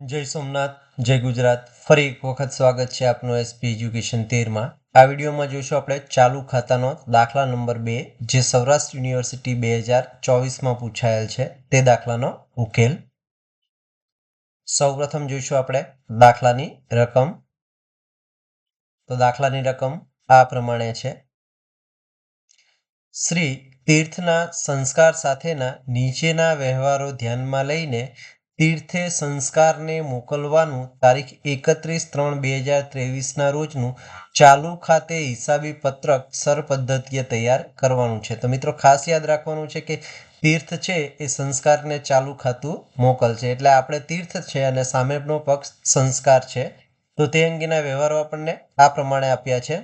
જય સોમનાથ, જય ગુજરાત. ફરી એક વખત સ્વાગત છે આપનું એસપી એજ્યુકેશન તેરમાં. આ વિડીયોમાં જોઈશું આપણે ચાલુ ખાતાનો દાખલા નંબર બે, જે સૌરાષ્ટ્ર યુનિવર્સિટી બે હજાર ચોવીસમાં પૂછાયેલ છે. તે દાખલાનો ઉકેલ. સૌપ્રથમ જોઈશું આપણે દાખલાની રકમ. તો દાખલાની રકમ આ પ્રમાણે છે. શ્રી તીર્થના સંસ્કાર સાથેના નીચેના વ્યવહારો ધ્યાનમાં લઈને તીર્થે સંસ્કારને મોકલવાનું તારીખ એકત્રીસ ત્રણ બે હજાર ત્રેવીસના રોજનું ચાલુ ખાતે હિસાબી પત્રક સર પદ્ધતિએ તૈયાર કરવાનું છે. તો મિત્રો, ખાસ યાદ રાખવાનું છે કે તીર્થ છે એ સંસ્કારને ચાલુ ખાતું મોકલશે એટલે આપણે તીર્થ છે અને સામેનો પક્ષ સંસ્કાર છે. તો તે અંગેના વ્યવહારો આપણને આ પ્રમાણે આપ્યા છે.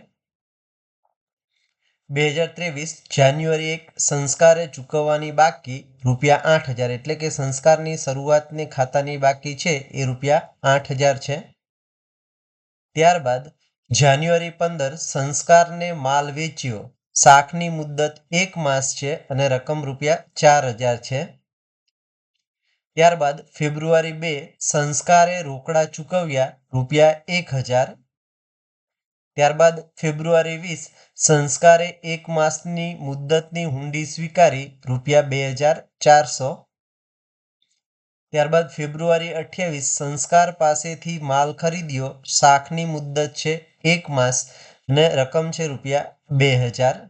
બે હજાર ત્રેવીસ જાન્યુઆરી એક સંસ્કારે ચૂકવવાની બાકી રૂપિયા આઠ હજાર એટલે કે સંસ્કારની શરૂઆતની ખાતાની બાકી છે એ રૂપિયા આઠ હજાર છે. ત્યારબાદ જાન્યુઆરી પંદર સંસ્કારને માલ વેચ્યો. શાખની મુદ્દત એક માસ છે અને રકમ રૂપિયા ચાર હજાર છે. ત્યારબાદ ફેબ્રુઆરી બે સંસ્કારે રોકડા ચૂકવ્યા રૂપિયા એક હજાર ત્યારબાદ ફેબ્રુઆરી વીસ સંસ્કારે એક માસની મુદ્દતની હુંડી સ્વીકારી રૂપિયા બે હજાર ચારસો. ત્યારબાદ ફેબ્રુઆરી અઠ્યાવીસ સંસ્કાર પાસેથી માલ ખરીદ્યો. શાખની મુદ્દત છે એક માસ અને રકમ છે રૂપિયા બે હજાર.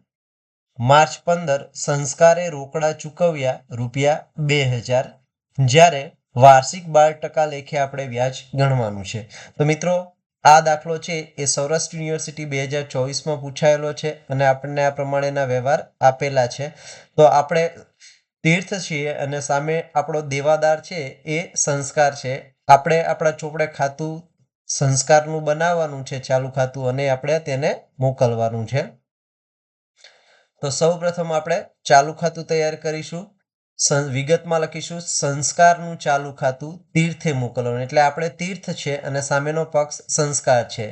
માર્ચ પંદર સંસ્કારે રોકડા ચૂકવ્યા રૂપિયા બે હજાર. જ્યારે વાર્ષિક બાર ટકા લેખે આપણે વ્યાજ ગણવાનું છે. તો મિત્રો આ દાખલો છે એ સૌરાષ્ટ્ર યુનિવર્સિટી બે હજાર ચોવીસમાં પૂછાયેલો છે અને આપણને આ પ્રમાણેના વ્યવહાર આપેલા છે. તો આપણે તીર્થ છીએ અને સામે આપણો દેવાદાર છે એ સંસ્કાર છે. આપણે આપણા ચોપડે ખાતું સંસ્કારનું બનાવવાનું છે, ચાલુ ખાતું અને આપણે તેને મોકલવાનું છે. તો સૌ પ્રથમ આપણે ચાલુ ખાતું તૈયાર કરીશું. વિગતમાં લખીશું. સંસ્કારનું ચાલુ ખાતું તીર્થે મોકલવાનું એટલે આપણે તીર્થ છે અને સામેનો પક્ષ સંસ્કાર છે.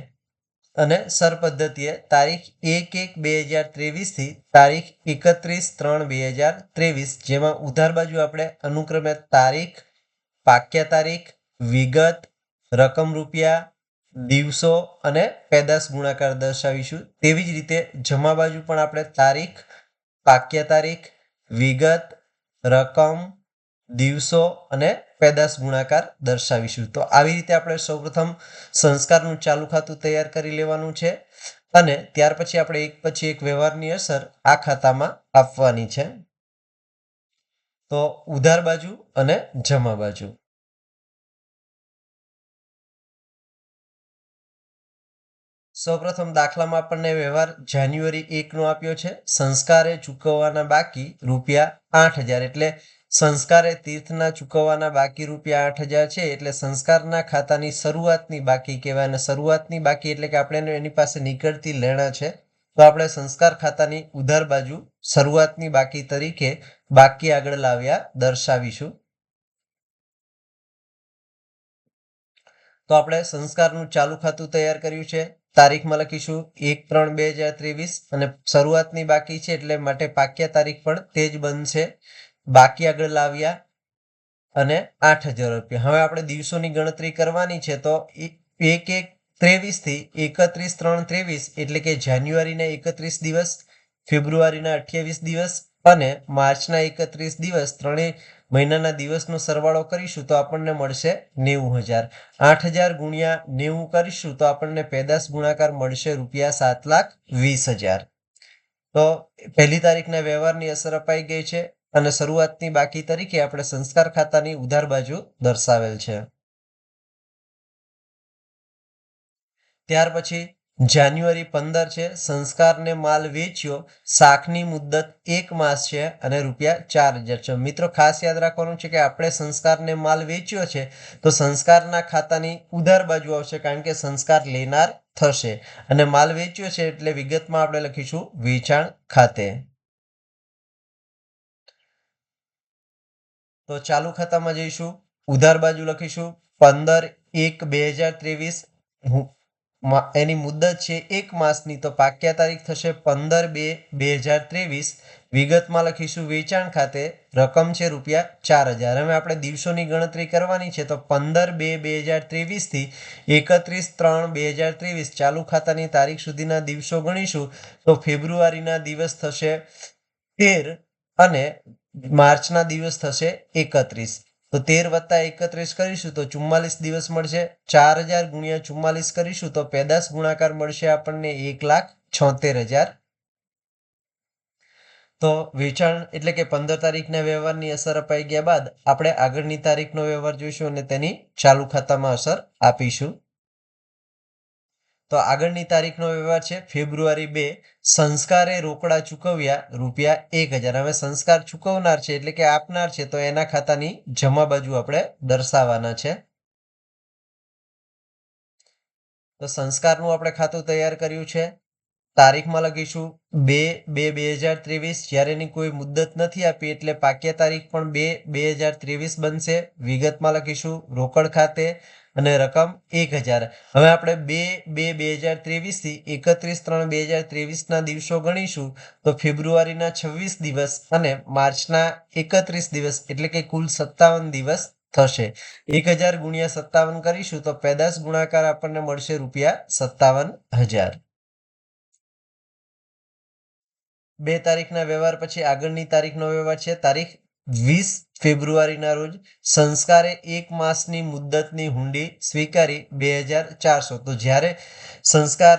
અને સર પદ્ધતિએ તારીખ એક એક બે હજાર ત્રેવીસથી તારીખ એકત્રીસ ત્રણ બે હજાર ત્રેવીસ, જેમાં ઉધાર બાજુ આપણે અનુક્રમે તારીખ, પાક્યા તારીખ, વિગત, રકમ રૂપિયા, દિવસો અને પેદાશ ગુણાકાર દર્શાવીશું. તેવી જ રીતે જમા બાજુ પણ આપણે તારીખ, પાક્યા તારીખ, વિગત રકમ, દિવસો અને પેદાશ ગુણાકાર દર્શાવીશું. તો આવી રીતે આપણે સૌપ્રથમ સંસ્કારનું ચાલુ ખાતું તૈયાર કરી લેવાનું છે અને ત્યાર પછી આપણે એક પછી એક વ્યવહારની અસર આ ખાતામાં આપવાની છે. તો ઉધાર બાજુ અને જમા બાજુ. સૌપ્રથમ દાખલામાં આપણને વ્યવહાર જાન્યુઆરી એકનો આપ્યો છે. સંસ્કારે ચૂકવવાના બાકી રૂપિયા આઠ હજાર એટલે સંસ્કારે તીર્થના ચૂકવવાના બાકી રૂપિયા આઠ હજાર છે એટલે સંસ્કારના ખાતાની શરૂઆતની બાકી કહેવાય અને શરૂઆતની બાકી એટલે કે આપણે એની પાસે નીકળતી લેણા છે. તો આપણે સંસ્કાર ખાતાની ઉધાર બાજુ શરૂઆતની બાકી તરીકે બાકી આગળ લાવ્યા દર્શાવીશું. તો આપણે સંસ્કારનું ચાલુ ખાતું તૈયાર કર્યું છે. તારીખમાં લખીશું. એક, ત્રણ, બે હજાર ત્રેવીસ અને શરૂઆતની બાકી છે એટલે માટે પાક્યા તારીખ પણ તે જ બનશે. બાકી આગળ લાવ્યા અને આઠ હજાર રૂપિયા. હવે આપણે દિવસોની ગણતરી કરવાની છે તો એક એક, ત્રેવીસથી એકત્રીસ, ત્રણ, ત્રેવીસ એટલે કે જાન્યુઆરીના એકત્રીસ દિવસ, ફેબ્રુઆરીના અઠ્યાવીસ દિવસ અને માર્ચના એકત્રીસ દિવસ, ત્રણેય મહિનાના દિવસનો સરવાળો કરીશું તો આપણને મળશે નેવું હજાર. આઠ હજાર ગુણ્યા નેવું કરીશું તો આપણને પેદાશ ગુણાકાર મળશે રૂપિયા સાત લાખ વીસ હજાર. તો પહેલી તારીખના વ્યવહારની અસર અપાઈ ગઈ છે અને શરૂઆતની બાકી તરીકે આપણે સંસ્કાર ખાતાની ઉધાર બાજુ દર્શાવેલ છે. ત્યાર પછી જાન્યુઆરી પંદર છે, સંસ્કારને માલ વેચ્યો, શાકની મુદ્દત એક માસ છે અને રૂપિયા ચાર હજાર છે. મિત્રો, ખાસ યાદ રાખવાનું છે કે આપણે સંસ્કારને માલ વેચ્યો છે, તો સંસ્કારના ખાતાની ઉધાર બાજુ આવશે કારણ કે સંસ્કાર લેનાર થશે. અને માલ વેચ્યો છે એટલે વિગતમાં આપણે લખીશું વેચાણ ખાતે. તો ચાલુ ખાતામાં જઈશું, ઉધાર બાજુ લખીશું, પંદર એક બે હજાર ત્રેવીસ એની મુદ્દત છે એક માસની, તો પાક્યા તારીખ થશે પંદર બે બે હજાર ત્રેવીસ. વિગતમાં લખીશું, વેચાણ ખાતે રકમ છે રૂપિયા ચાર હજાર. હવે આપણે દિવસોની ગણતરી કરવાની છે, તો પંદર બે બે હજાર ત્રેવીસથી એકત્રીસ ત્રણ બે હજાર ત્રેવીસ ચાલુ ખાતાની તારીખ સુધીના દિવસો ગણીશું. તો ફેબ્રુઆરીના દિવસ થશે તેર અને માર્ચના દિવસ થશે એકત્રીસ. તો તેર વત્તા એકત્રીસ કરીશું તો ચુમ્માલીસ દિવસ મળશે. ચાર હજાર ગુણ્યા ચુમ્માલીસ કરીશું તો પેદાશ ગુણાકાર મળશે આપણને એક લાખ છોતેર હજાર. તો વેચાણ એટલે કે પંદર તારીખના વ્યવહારની અસર અપાઈ ગયા બાદ આપણે આગળની તારીખનો વ્યવહાર જોઈશું અને તેની ચાલુ ખાતામાં અસર આપીશું. તો આગળની તારીખનો વ્યવહાર છે ફેબ્રુઆરી બે. સંસ્કારે રોકડા ચૂકવ્યા રૂપિયા એક હજાર. હવે સંસ્કાર ચૂકવનાર છે એટલે કે આપનાર છે, તો એના ખાતાની જમા બાજુ આપણે દર્શાવવાના છે. તો સંસ્કારનું આપણે ખાતું તૈયાર કર્યું છે. તારીખમાં લખીશું બે બે બે હજાર ત્રેવીસ. જ્યારે એની કોઈ મુદ્દત નથી આપી એટલે પાક્યા તારીખ પણ બે બે હજાર ત્રેવીસ બનશે. વિગતમાં લખીશું રોકડ ખાતે અને રકમ એક હજાર. હવે આપણે બે બે બે હજાર ત્રેવીસથી એકત્રીસ ત્રણ બે હજાર ત્રેવીસના દિવસો ગણીશું તો ફેબ્રુઆરીના છવ્વીસ દિવસ અને માર્ચના એકત્રીસ દિવસ એટલે કે કુલ સત્તાવન દિવસ થશે. એક હજાર ગુણ્યા સત્તાવન કરીશું તો પેદાશ ગુણાકાર આપણને મળશે રૂપિયા સત્તાવન હજાર. બે તારીખના વ્યવહાર પછી આગળની તારીખનો વ્યવહાર છે. તારીખ વીસ ફેબ્રુઆરીના રોજ સંસ્કારે એક માસની મુદ્દતની હુંડી સ્વીકારી બે હજાર ચારસો. તો જ્યારે સંસ્કાર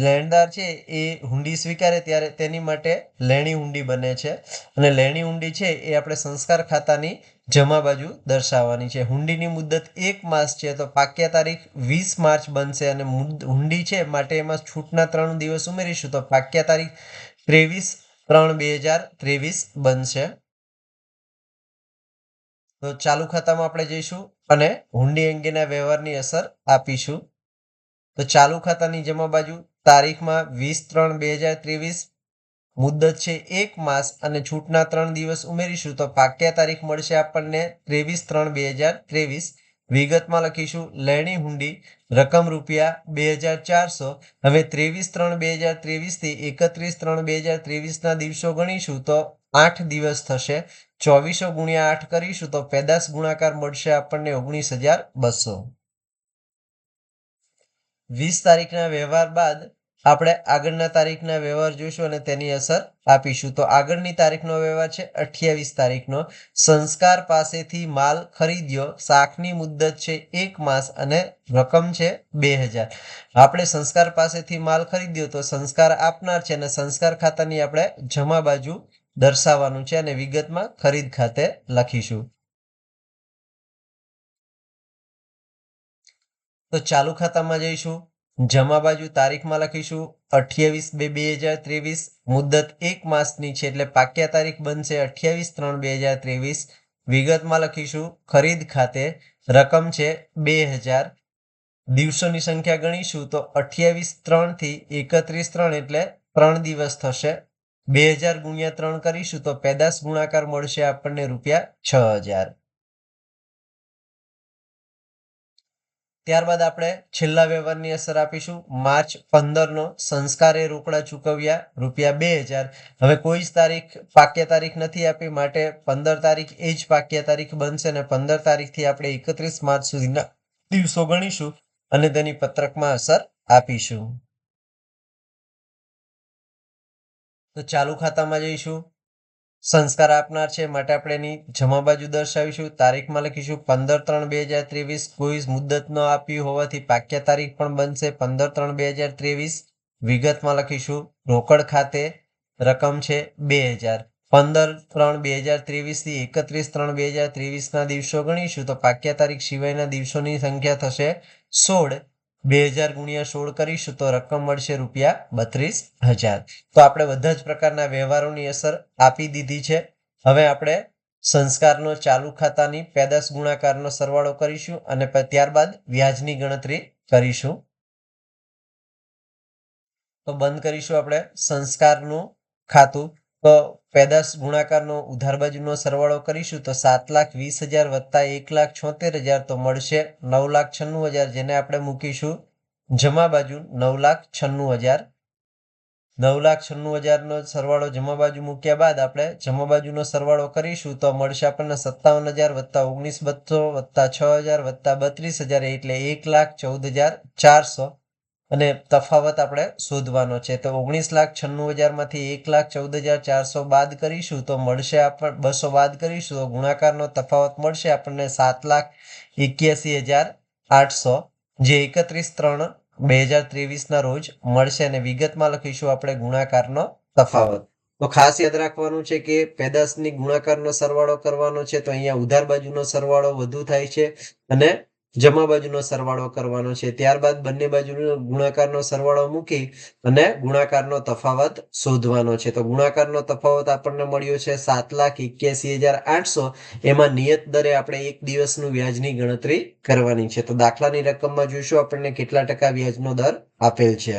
લેણદાર છે એ હુંડી સ્વીકારે ત્યારે તેની માટે લેણી હુંડી બને છે. અને લેણી હુંડી છે એ આપણે સંસ્કાર ખાતાની જમા બાજુ દર્શાવવાની છે. હુંડીની મુદ્દત એક માસ છે તો પાક્યા તારીખ વીસ માર્ચ બનશે અને હુંડી છે માટે એમાં છૂટના ત્રણ દિવસ ઉમેરીશું તો પાક્યા તારીખ ત્રેવીસ ત્રણ બે હજાર ત્રેવીસ બનશે. તો ચાલુ ખાતામાં આપણે જઈશું અને હુંડી અંગેના વ્યવહારની અસર આપીશું. તો ચાલુ ખાતાની જમા બાજુ તારીખમાં વીસ ત્રણ બે હજાર ત્રેવીસ, મુદ્દત છે એક માસ અને છૂટના ત્રણ દિવસ ઉમેરીશું તો પાક્યા તારીખ મળશે આપણને ત્રેવીસ ત્રણ બે હજાર ત્રેવીસ. વિગતમાં લખીશું. લેણી હુંડી, રકમ રૂપિયા બે હજાર ચારસો. હવે ત્રેવીસ ત્રણ બે હજાર ત્રેવીસથી એકત્રીસ ત્રણ બે હજાર ત્રેવીસના દિવસો ગણીશું તો આઠ દિવસ થશે. ચોવીસો ગુણ્યા આઠ કરીશું તો પેદાશ ગુણાકાર મળશે આપણને ઓગણીસ હજાર બસો. વીસ તારીખના વ્યવહાર બાદ આપણે આગળના તારીખના વ્યવહાર જોઈશું અને તેની અસર આપીશું. તો આગળની તારીખનો વ્યવહાર છે, અઠ્યાવીસ તારીખનો. સંસ્કાર પાસેથી માલ ખરીદ્યો, શાકની મુદ્દત છે એક માસ અને રકમ છે બે હજાર. આપણે સંસ્કાર પાસેથી માલ ખરીદ્યો તો સંસ્કાર આપનાર છે અને સંસ્કાર ખાતાની આપણે જમા બાજુ દર્શાવવાનું છે અને વિગતમાં ખરીદ ખાતે લખીશું. તો ચાલુ ખાતામાં જઈશું. જમા બાજુ તારીખમાં લખીશું, અઠ્યાવીસ બે બે હજાર ત્રેવીસ, મુદ્દત એક માસની છે એટલે પાક્યા તારીખ બનશે અઠ્યાવીસ ત્રણ બે હજાર ત્રેવીસ. વિગતમાં લખીશું, ખરીદ ખાતે રકમ છે બે હજાર. દિવસોની સંખ્યા ગણીશું તો અઠ્યાવીસ ત્રણથી એકત્રીસ ત્રણ એટલે ત્રણ દિવસ થશે. બે હજાર ગુણ્યા ત્રણ કરીશું તો પેદાશ ગુણાકાર મળશે આપણને રૂપિયા છ હજાર. ત્યારબાદ આપણે છેલ્લા વ્યવહારની અસર આપીશું. માર્ચ પંદરનો સંસ્કારે રોકડા ચૂકવ્યા રૂપિયા બે હજાર. હવે કોઈ જ તારીખ પાક્ય તારીખ નથી આપી. માટે પંદર તારીખ એ જ પાક્ય તારીખ બનશે અને પંદર તારીખથી આપણે એકત્રીસ માર્ચ સુધીના દિવસો ગણીશું અને તેની પત્રકમાં અસર આપીશું. તો ચાલુ ખાતામાં જઈશું. સંસ્કાર આપનાર છે. માટે આપણે એની જમા બાજુ દર્શાવીશું. તારીખમાં લખીશું પંદર ત્રણ બે હજાર ત્રેવીસ. કોઈ મુદ્દત ન આપી હોવાથી પાક્ય તારીખ પણ બનશે. પંદર ત્રણ બે હજાર ત્રેવીસ. વિગતમાં લખીશું રોકડ ખાતે રકમ છે બે હજાર. પંદર ત્રણ બે હજાર ત્રેવીસથી એકત્રીસ ત્રણ બે હજાર ત્રેવીસના દિવસો ગણીશું. તો પાક્ય તારીખ સિવાયના દિવસોની સંખ્યા થશે સોળ. બે હજાર ગુણ્યા સોળ કરીશું તો રકમ મળશે રૂપિયા બત્રીસ હજાર. તો આપણે બધા જ પ્રકારના વ્યવહારોની અસર આપી દીધી છે. હવે આપણે સંસ્કારનો ચાલુ ખાતાની પેદાશ ગુણાકારનો સરવાળો કરીશું અને ત્યારબાદ વ્યાજની ગણતરી કરીશું. તો બંધ કરીશું આપણે સંસ્કારનું ખાતું. તો પેદાશ ગુણાકારનો ઉધાર બાજુનો સરવાળો કરીશું તો સાત લાખ વીસ હજાર વત્તા એક લાખ છોતેર હજાર તો મળશે નવ લાખ છન્નું હજાર જેને આપણે મૂકીશું જમા બાજુ નવ લાખ છન્નું હજાર. નવ લાખ છન્નું હજારનો સરવાળો જમા બાજુ મૂક્યા બાદ આપણે જમા બાજુનો સરવાળો કરીશું તો મળશે આપણને સત્તાવન હજાર વત્તા ઓગણીસ બસો વત્તા છ હજાર વત્તા બત્રીસ હજાર એટલે એક લાખ ચૌદ હજાર ચારસો. અને તફાવત આપણે શોધવાનો છે. તો ઓગણીસ લાખ છન્નું હજારમાંથી એક લાખ ચૌદ હજાર ચારસો બાદ કરીશું તો મળશે આપણ, બસો બાદ કરીશું તો ગુણાકારનો તફાવત મળશે આપણને સાત લાખ એક્યાસી હજાર આઠસો. જે એકત્રીસ ત્રણ બે હજાર ત્રેવીસના રોજ મળશે અને વિગતમાં લખીશું આપણે ગુણાકારનો તફાવત. તો ખાસ યાદ રાખવાનું છે કે પેદાશની ગુણાકારનો સરવાળો કરવાનો છે તો અહીંયા ઉધાર બાજુનો સરવાળો વધુ થાય છે અને જમા બાજુનો સરવાળો કરવાનો છે. ત્યારબાદ બંને બાજુનો ગુણાકારનો સરવાળો મૂકી અને ગુણાકારનો તફાવત શોધવાનો છે. તો ગુણાકારનો તફાવત આપણને મળ્યો છે સાત લાખ એક્યાસી હજાર આઠસો. એમાં નિયત દરે આપણે એક દિવસનું વ્યાજની ગણતરી કરવાની છે. તો દાખલાની રકમમાં જોઈશું આપણને કેટલા ટકા વ્યાજનો દર આપેલ છે.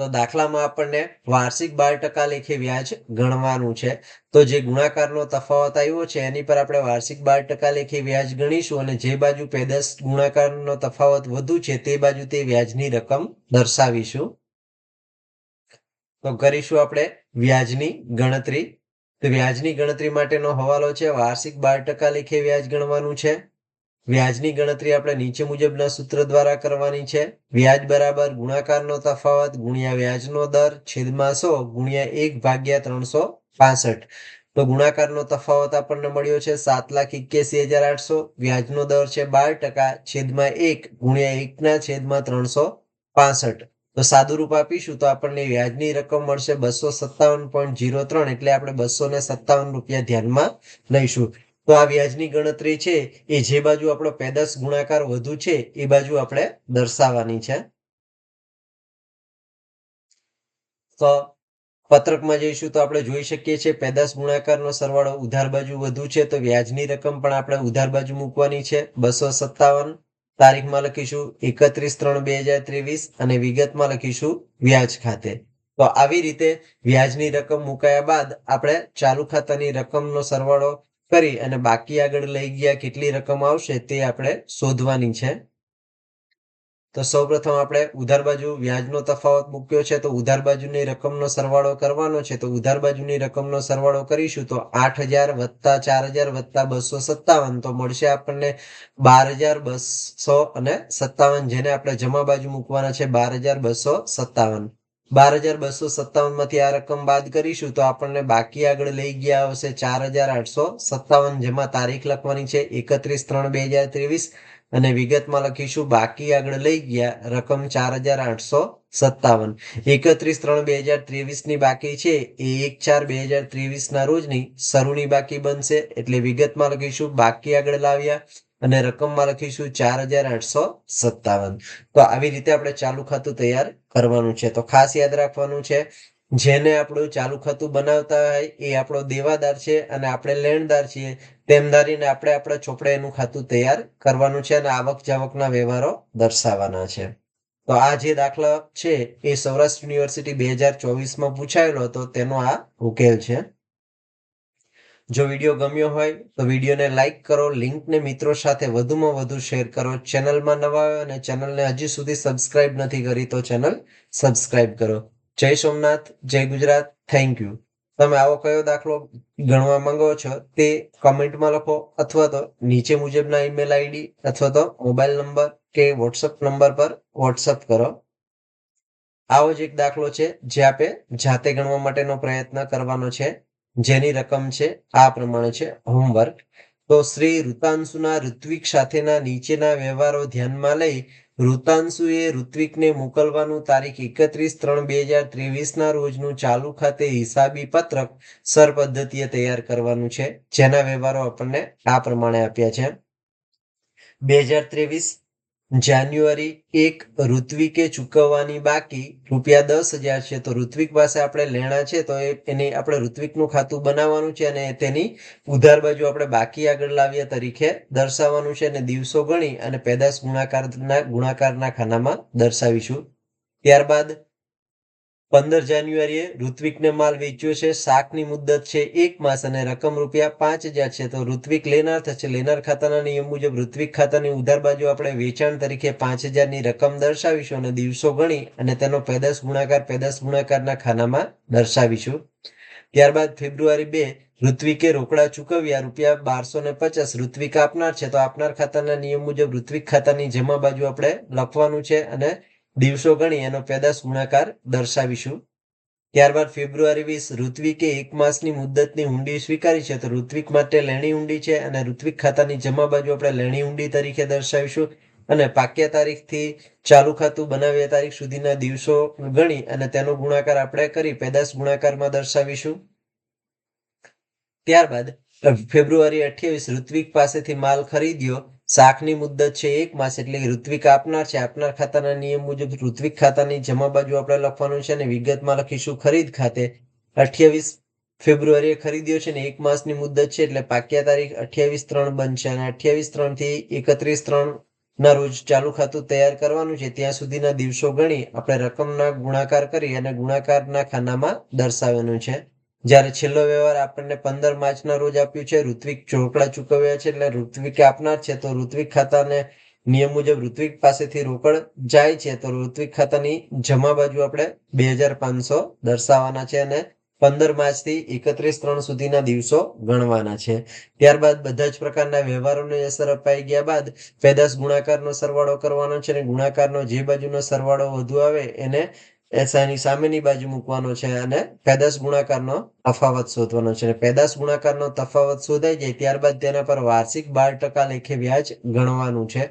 તો દાખલામાં આપણને વાર્ષિક બાર ટકા લેખે વ્યાજ ગણવાનું છે. તો જે ગુણાકારનો તફાવત આવ્યો છે, એની પર આપણે વાર્ષિક બાર ટકા લેખે વ્યાજ ગણીશું અને જે બાજુ પેદાશ ગુણાકારનો તફાવત વધુ છે, તે બાજુ તે વ્યાજની રકમ દર્શાવીશું. તો કરીશું આપણે વ્યાજની ગણતરી. તો વ્યાજની ગણતરી માટેનો હવાલો છે, વાર્ષિક બાર ટકા લેખે વ્યાજ ગણવાનું છે. વ્યાજની ગણતરી આપણે નીચે મુજબના સૂત્ર દ્વારા કરવાની છે. વ્યાજ બરાબર ગુણાકારનો તફાવત ગુણ્યા વ્યાજનો દર છેદમાં સો ગુણ્યા એક ભાગ્યા ત્રણસો પાસઠ. તો ગુણાકારનો તફાવત આપણને મળ્યો છે સાત લાખ એક્યાસી હજાર આઠસો. વ્યાજનો દર છે બાર ટકા છેદમાં એક ગુણ્યા એકના છેદમાં ત્રણસો પાસઠ. તો સાદુરૂપ આપીશું તો આપણને વ્યાજની રકમ મળશે બસો સત્તાવન પોઈન્ટ જીરો ત્રણ એટલે આપણે બસો ને સત્તાવન રૂપિયા ધ્યાનમાં લઈશું. તો આ વ્યાજની ગણતરી છે, એ જે બાજુ આપણો પેદાશ ગુણાકાર વધુ છે, એ બાજુ આપણે દર્શાવવાની છે. તો પત્રકમાં જઈશું તો આપણે જોઈ શકીએ છીએ પેદાશ ગુણાકારનો સરવાળો ઉધાર બાજુ વધુ છે, તો વ્યાજની રકમ પણ આપણે ઉધાર બાજુ મૂકવાની છે, બસો સત્તાવન. તારીખમાં લખીશું એકત્રીસ ત્રણ બે હજાર ત્રેવીસ અને વિગતમાં લખીશું વ્યાજ ખાતે. તો આવી રીતે વ્યાજની રકમ મુકાયા બાદ આપણે ચાલુ ખાતાની રકમનો સરવાળો કરી અને બાકી આગળ લઈ ગયા કેટલી રકમ આવશે તે આપણે શોધવાની છે. તો સૌપ્રથમ આપણે ઉધાર બાજુ વ્યાજનો તફાવત મૂક્યો છે તો ઉધાર બાજુની રકમનો સરવાળો કરવાનો છે તો ઉધાર બાજુની રકમનો સરવાળો કરીશું તો આઠ હજાર વત્તા ચાર હજાર વત્તા બસો સત્તાવન તો મળશે આપણને બાર હજાર બસો અને સત્તાવન જેને આપણે જમા બાજુ મૂકવાના છે બાર હજાર બસો સત્તાવન. બાર હજાર બસો સત્તાવનમાંથી આ રકમ બાદ કરીશું તો આપણને બાકી આગળ લઈ ગયા આવશે ચાર હજાર આઠસો સત્તાવન, જેમાં તારીખ લખવાની છે એકત્રીસ ત્રણ બે હજાર ત્રેવીસ. અને વિગતમાં લખીશું, બાકી આગળ લઈ ગયા રકમ ચાર હજાર આઠસો સત્તાવન. એકત્રીસ ત્રણ બે હજાર ત્રેવીસની બાકી છે, એ એક ચાર બે હજાર ત્રેવીસ ના રોજની શરૂની બાકી બનશે. એટલે વિગતમાં લખીશું, બાકી આગળ લાવ્યા અને રકમમાં લખીશું ચાર હજાર આઠસો સત્તાવન. તો આવી રીતે આપણે ચાલુ ખાતું તૈયાર કરવાનું છે. તો ખાસ યાદ રાખવાનું છે, જેને આપણું ચાલુ ખાતું બનાવતા હોય એ આપણો દેવાદાર છે અને આપણે લેણદાર છીએ, તેમ ધારીને આપણે આપણા ચોપડે એનું ખાતું તૈયાર કરવાનું છે અને આવક જાવકના વ્યવહારો દર્શાવવાના છે. તો આ જે દાખલા છે એ સૌરાષ્ટ્ર યુનિવર્સિટી બે હજાર ચોવીસમાં પૂછાયેલો હતો, તેનો આ ઉકેલ છે. જો વીડિયો ગમ્યો હોય તો વિડીયોને લાઇક કરો, લિંકને મિત્રો સાથે વધુમાં વધુ શેર કરો. ચેનલમાં નવા આવ્યો અને ચેનલને હજી સુધી સબસ્ક્રાઇબ નથી કરી તો ચેનલ સબસ્ક્રાઇબ કરો. જય સોમનાથ, જય ગુજરાત. Thank you. તમે આવો કયો દાખલો ગણવા માંગો છો તે કમેન્ટમાં લખો અથવા તો નીચે મુજબના ઈમેલ આઈડી અથવા તો મોબાઈલ નંબર કે વોટ્સઅપ નંબર પર વોટ્સઅપ કરો. આવો જ એક દાખલો છે જે આપે જાતે ગણવા માટેનો પ્રયત્ન કરવાનો છે. જેની રકમ છે, આ પ્રમાણે છે હોમવર્ક તો શ્રી ઋતાંશુના ઋત્વિક સાથેના નીચેના વ્યવહારો ધ્યાનમાં લઈ ઋતાંશુએ ઋત્વિકને મોકલવાનું તારીખ એકત્રીસ ત્રણ બે હજાર ત્રેવીસના રોજનું ચાલુ ખાતે હિસાબી પત્રક સર પદ્ધતિએ તૈયાર કરવાનું છે. જેના વ્યવહારો આપણને આ પ્રમાણે આપ્યા છે. બે હજાર ત્રેવીસ જાન્યુઆરી એક ઋત્વિકે ચૂકવવાની બાકી, રૂપિયા દસ હજાર છે. તો ઋત્વિક પાસે આપણે લેણા છે, તો એને આપણે ઋત્વિકનું ખાતું બનાવવાનું છે અને તેની ઉધાર બાજુ આપણે બાકી આગળ લાવ્યા તરીકે દર્શાવવાનું છે અને દિવસો ગણી અને પેદાશ ગુણાકારના ગુણાકારના ખાનામાં દર્શાવીશું. ત્યારબાદ પંદર જાન્યુઆરીએ ઋત્વિકને માલ વેચ્યો છે. શાકની મુદ્દત છે એક માસ અને રકમ રૂપિયા પાંચ હજાર છે. તો ઋત્વિક લેનાર થશે. લેનાર ખાતાના નિયમ મુજબ ઋત્વિક ખાતાની ઉધાર બાજુ આપણે વેચાણ તરીકે પાંચ હજારની રકમ દર્શાવીશું અને દિવસો ગણી અને તેનો પેદાશ ગુણાકાર, પેદાશ ગુણાકારના ખાનામાં દર્શાવીશું. ત્યારબાદ ફેબ્રુઆરી બે, ઋત્વિકે રોકડા ચૂકવ્યા. રૂપિયા બારસો ને પચાસ ઋત્વિક આપનાર છે. તો આપનાર ખાતાના નિયમ મુજબ ઋત્વિક ખાતાની જમા બાજુ આપણે લખવાનું છે અને દિવસો ગણી એનો પેદાશ ગુણાકાર દર્શાવીશું. ત્યારબાદ ફેબ્રુઆરી વીસ, ઋત્વિકે એક માસની મુદ્દતની ઊંડી સ્વીકારી છે, તો ઋત્વિક માટે લેણી ઊંડી છે અને ઋત્વિક ખાતાની જમા બાજુ આપણે લેણી ઊંડી તરીકે દર્શાવીશું. અને પાક્યા તારીખથી ચાલુ ખાતું બનાવ્યા તારીખ સુધીના દિવસો ગણી અને તેનો ગુણાકાર આપણે કરી પેદાશ ગુણાકારમાં દર્શાવીશું. ત્યારબાદ, ફેબ્રુઆરી અઠ્યાવીસ, ઋત્વિક પાસેથી માલ ખરીદ્યો. શાકની મુદ્દત છે એક માસ એટલે ઋત્વિક આપનાર છે, આપનાર ખાતાના નિયમ મુજબ ઋત્વિક ખાતાની જમા બાજુ આપણે લખવાનું છે અને વિગતમાં લખીશું ખરીદ ખાતે. અઠ્યાવીસ ફેબ્રુઆરીએ ખરીદ્યો છે ને એક માસની મુદ્દત છે એટલે પાક્યા તારીખ અઠ્યાવીસ ત્રણ બનશે અને અઠ્યાવીસ ત્રણથી એકત્રીસ ત્રણ ના રોજ ચાલુ ખાતું તૈયાર કરવાનું છે. ત્યાં સુધીના દિવસો ગણી આપણે રકમના ગુણાકાર કરી અને ગુણાકારના ખાનામાં દર્શાવવાનું છે. જ્યારે છેલ્લો વ્યવહાર આપણને પંદર માર્ચના રોજ આપ્યું છે, ઋત્વિક ચોકડા ચૂકવ્યા છે એટલે ઋત્વિક આપનાર છે, તો ઋત્વિક ખાતાને નિયમ મુજબ ઋત્વિક પાસેથી રોકડ જાય છે, તો ઋત્વિક ખાતાની જમા બાજુ આપણે બે હજાર પાંચસો દર્શાવવાના છે અને પંદર માર્ચથી એકત્રીસ ત્રણ સુધીના દિવસો ગણવાના છે. ત્યારબાદ બધા જ પ્રકારના વ્યવહારોને અસર અપાઈ ગયા બાદ પેદાશ ગુણાકારનો સરવાળો કરવાનો છે અને ગુણાકારનો જે બાજુનો સરવાળો વધુ આવે એને એસાની સામેની બાજુ મૂકવાનો છે અને પેદાશ ગુણાકારનો તફાવત શોધવાનો છે. પેદાશ ગુણાકારનો તફાવત શોધાઈ જાય ત્યારબાદ તેના પર વાર્ષિક બાર ટકા લેખે વ્યાજ ગણવાનું છે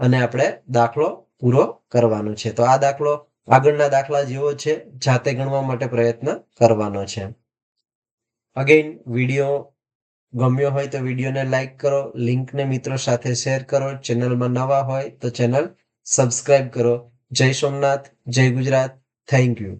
અને આપણે દાખલો પૂરો કરવાનો છે. તો આ દાખલો આગળના દાખલા જેવો છે, જાતે ગણવા માટે પ્રયત્ન કરવાનો છે. અગેન વીડિયો ગમ્યો હોય તો વિડીયોને લાઈક કરો, લિંકને મિત્રો સાથે શેર કરો. ચેનલમાં નવા હોય તો ચેનલ સબસ્ક્રાઈબ કરો. જય સોમનાથ, જય ગુજરાત. Thank you